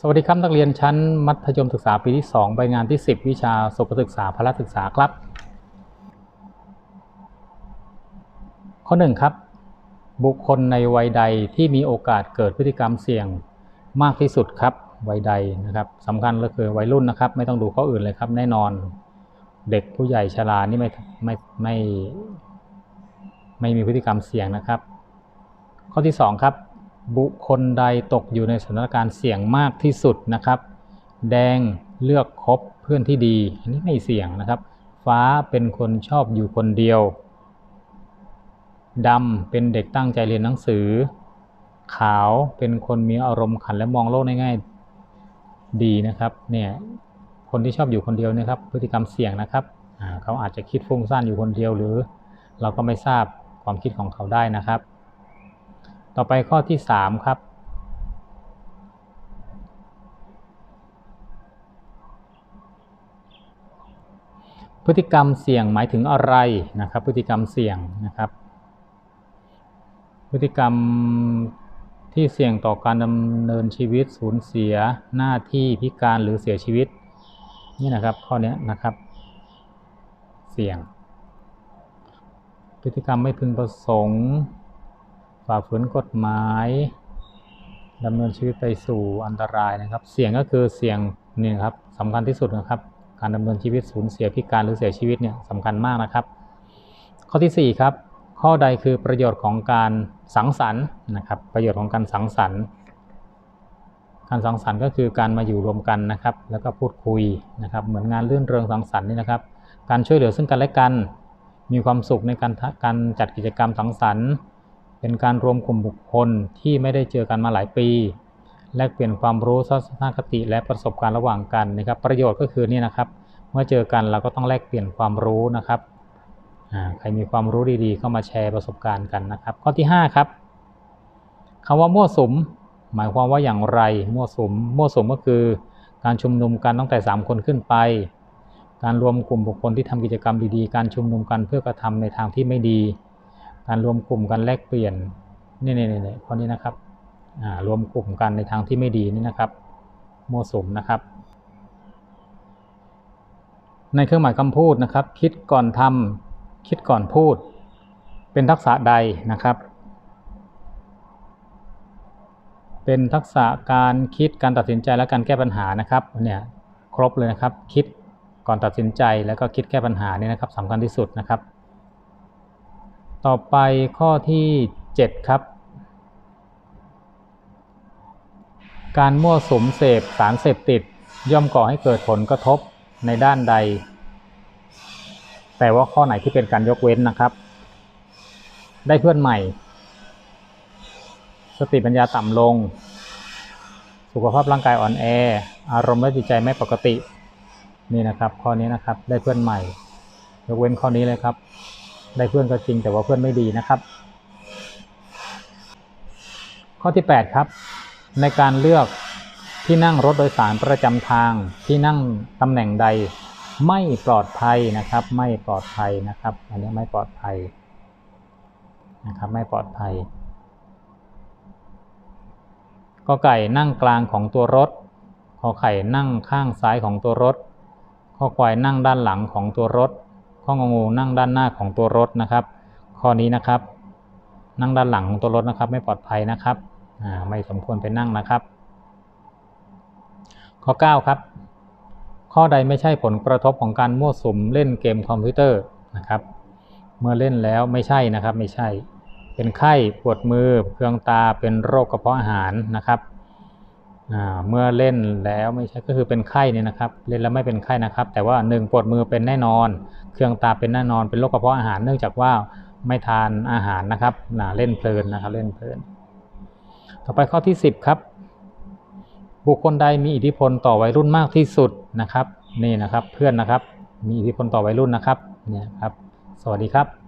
สวัสดีครับนักเรียนชั้นมัธยมศึกษาปีที่ 2 ใบงานที่ 10 วิชาสุขศึกษาพละศึกษาครับ ข้อ 1 ครับ บุคคลในวัยใดที่มีโอกาสเกิดพฤติกรรมเสี่ยงมากที่สุดครับวัยใดนะครับสำคัญก็คือวัยรุ่นนะครับ ไม่ต้องดูข้ออื่นเลยครับแน่นอน เด็กผู้ใหญ่ชรานี่ไม่ไม่ไม่ไม่มีพฤติกรรมเสี่ยงนะครับ ข้อที่ 2 ครับ บุคคลใดตกอยู่ในสถานการณ์เสี่ยงมากที่สุดนะครับ แดงเลือกคบเพื่อนที่ดี อันนี้ไม่เสี่ยงนะครับ ฟ้าเป็นคนชอบอยู่คนเดียวดำเป็นเด็กตั้งใจเรียนหนังสือ ขาวเป็นคนมีอารมณ์ขันและมองโลกในง่ายดีนะครับเนี่ยคนที่ชอบอยู่คนเดียวนะครับ พฤติกรรมเสี่ยงนะครับเขาอาจจะคิดฟุ้งซ่านอยู่คนเดียวหรือ เราก็ไม่ทราบความคิดของเขาได้นะครับ ต่อไปข้อที่ 3 ครับ พฤติกรรมเสี่ยงหมายถึงอะไรนะครับ พฤติกรรมเสี่ยงนะครับ พฤติกรรมที่เสี่ยงต่อการดำเนินชีวิตสูญเสียหน้าที่พิการหรือเสียชีวิตนี่นะครับข้อนี้นะครับ เสี่ยง พฤติกรรมไม่พึงประสงค์ ฝ่าฝืนกฎหมายดำเนินชีวิตไปสู่อันตรายนะครับ เสี่ยงก็คือเสี่ยงนี่ครับสำคัญที่สุดนะครับ การดำเนินชีวิตสูญเสียพิการหรือเสียชีวิตเนี่ยสำคัญมากนะครับ ข้อที่ 4 ครับ ข้อใดคือประโยชน์ของการสังสรรค์นะครับ ประโยชน์ของการสังสรรค์ การสังสรรค์ก็คือการมาอยู่รวมกันนะครับ แล้วก็พูดคุยนะครับ เหมือนงานเรื่องเริงสังสรรค์นี่นะครับ การช่วยเหลือซึ่งกันและกัน มีความสุขในการการจัดกิจกรรมสังสรรค์ เป็นการรวมกลุ่มบุคคลที่ไม่ได้เจอกันมาหลายปี แลกเปลี่ยนความรู้ทัศนคติและประสบการณ์ระหว่างกันนะครับ ประโยชน์ก็คือนี่นะครับ เมื่อเจอกันเราก็ต้องแลกเปลี่ยนความรู้นะครับใครมีความรู้ดีๆเข้ามาแชร์ประสบการณ์กันนะครับ ข้อที่ 5 ครับคำว่ามั่วสุม หมายความว่าอย่างไร มั่วสุม มั่วสุมก็คือ การชุมนุมกันตั้งแต่ 3 คนขึ้นไป การรวมกลุ่มบุคคลที่ทำกิจกรรมดีๆ การชุมนุมกันเพื่อกระทำในทางที่ไม่ดี การรวมกลุ่มกันแลกเปลี่ยนนี่ๆๆข้อนี้นะครับรวมกลุ่มกันในทางที่ไม่ดีนี่นะครับโมสุมนะครับ ในเครื่องหมายคำพูดนะครับ คิดก่อนทำคิดก่อนพูด เป็นทักษะใดนะครับ เป็นทักษะการคิดการตัดสินใจและการแก้ปัญหานะครับเนี่ยครบเลยนะครับ คิดก่อนตัดสินใจแล้วก็คิดแก้ปัญหานี่นะครับสำคัญที่สุดนะครับ ต่อไปข้อที่ 7 ครับ การมั่วสุมเสพสารเสพติด ย่อมก่อให้เกิดผลกระทบในด้านใด แต่ว่าข้อไหนที่เป็นการยกเว้นนะครับ ได้เพื่อนใหม่ สติปัญญาต่ำลง สุขภาพร่างกายอ่อนแอ อารมณ์และจิตใจไม่ปกติ นี่นะครับ ข้อนี้นะครับ ได้เพื่อนใหม่ ยกเว้นข้อนี้เลยครับ ได้เพื่อนก็จริงแต่ว่าเพื่อนไม่ดีนะครับ ข้อที่ 8 ครับ ในการเลือกที่นั่งรถโดยสารประจำทางที่นั่งตำแหน่งใดไม่ปลอดภัยนะครับ ไม่ปลอดภัยนะครับ อันนี้ไม่ปลอดภัยนะครับไม่ปลอดภัยก็ไก่นั่งกลางของตัวรถขอไข่นั่งข้างซ้ายของตัวรถข้อควายนั่งด้านหลังของตัวรถ ข้องงูนั่งด้านหน้าของตัวรถนะครับ ข้อนี้นะครับ นั่งด้านหลังของตัวรถนะครับ ไม่ปลอดภัยนะครับไม่สมควรไปนั่งนะครับ ข้อ 9 ครับ ข้อใดไม่ใช่ผลกระทบของการมั่วสุมเล่นเกมคอมพิวเตอร์นะครับ เมื่อเล่นแล้วไม่ใช่นะครับ ไม่ใช่ เป็นไข้ปวดมือเคืองตาเป็นโรคกระเพาะอาหารนะครับ เมื่อเล่นแล้วไม่ใช่ก็คือเป็นไข้เนี่ยนะครับ เล่นแล้วไม่เป็นไข้นะครับ แต่ว่าหนึ่งปวดมือเป็นแน่นอน เครื่องตาเป็นแน่นอน เป็นโรคกระเพาะอาหารเนื่องจากว่าไม่ทานอาหารนะครับเล่นเพลินนะครับเล่นเพลิน ต่อไปข้อที่ 10 ครับ บุคคลใดมีอิทธิพลต่อวัยรุ่นมากที่สุดนะครับ นี่นะครับเพื่อนนะครับ มีอิทธิพลต่อวัยรุ่นนะครับเนี่ยครับ สวัสดีครับ